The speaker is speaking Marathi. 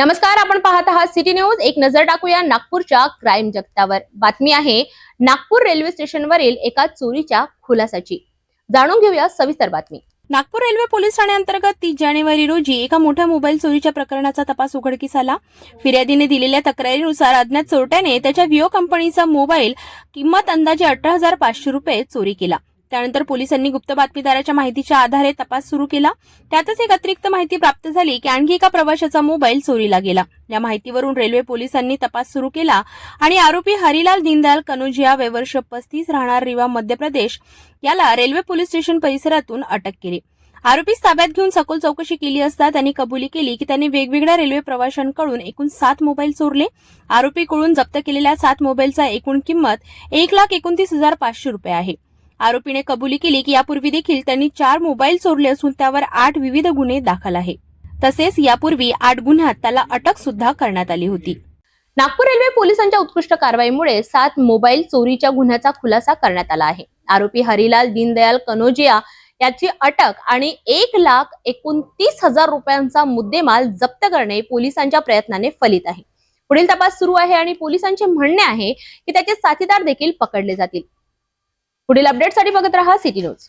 नमस्कार आपण पाहत आहात सिटी न्यूज. एक नजर टाकूया नागपूरच्या क्राईम जगतावर. बातमी आहे नागपूर रेल्वे स्टेशनवरील एका चोरीच्या खुलासाची. जाणून घेऊया सविस्तर बातमी. नागपूर रेल्वे पोलीस ठाण्याअंतर्गत तीस जानेवारी रोजी एका मोठ्या मोबाईल चोरीच्या प्रकरणाचा तपास उघडकीस आला. फिर्यादीने दिलेल्या तक्रारीनुसार अज्ञात चोरट्याने त्याच्या व्हिओ कंपनीचा मोबाईल किंमत अंदाजे अठरा हजार पाचशे रुपये चोरी केला. त्यानंतर पोलिसांनी गुप्त बातमीदाराच्या माहितीच्या आधारे तपास सुरू केला. त्यातच एक अतिरिक्त माहिती प्राप्त झाली की आणखी एका प्रवाशाचा मोबाईल चोरीला गेला. या माहितीवरून रेल्वे पोलिसांनी तपास सुरू केला आणि आरोपी हरिलाल दीनदयाल कनोजिया वयवर्ष पस्तीस राहणार रिवा मध्य प्रदेश याला रेल्वे पोलीस स्टेशन परिसरातून अटक केली. आरोपी ताब्यात घेऊन सखोल चौकशी केली असता त्यांनी कबुली केली की त्यांनी वेगवेगळ्या रेल्वे प्रवाशांकडून एकूण सात मोबाईल चोरले. आरोपीकडून जप्त केलेल्या सात मोबाईलचा एकूण किंमत एक लाख एकोणतीस हजार पाचशे रुपये आहे. आरोपीने कबुली केली की यापूर्वी देखील त्यांनी चार मोबाईल चोरले असून त्यावर आठ विविध गुन्हे दाखल आहे. तसेच यापूर्वी आठ गुन्ह्यात त्याला अटक सुद्धा करण्यात आली होती. नागपूर रेल्वे पोलिसांच्या उत्कृष्ट कारवाईमुळे सात मोबाईल चोरीच्या गुन्ह्याचा खुलासा करण्यात आला आहे. आरोपी हरिलाल दीनदयाल कनोजिया याची अटक आणि एक लाख एकोणतीस हजार रुपयांचा मुद्देमाल जप्त करणे पोलिसांच्या प्रयत्नाने फलित आहे. पुढील तपास सुरू आहे आणि पोलिसांचे म्हणणे आहे की त्याचे साथीदार देखील पकडले जातील. पुढील अपडेटसाठी बघत रहा सिटी न्यूज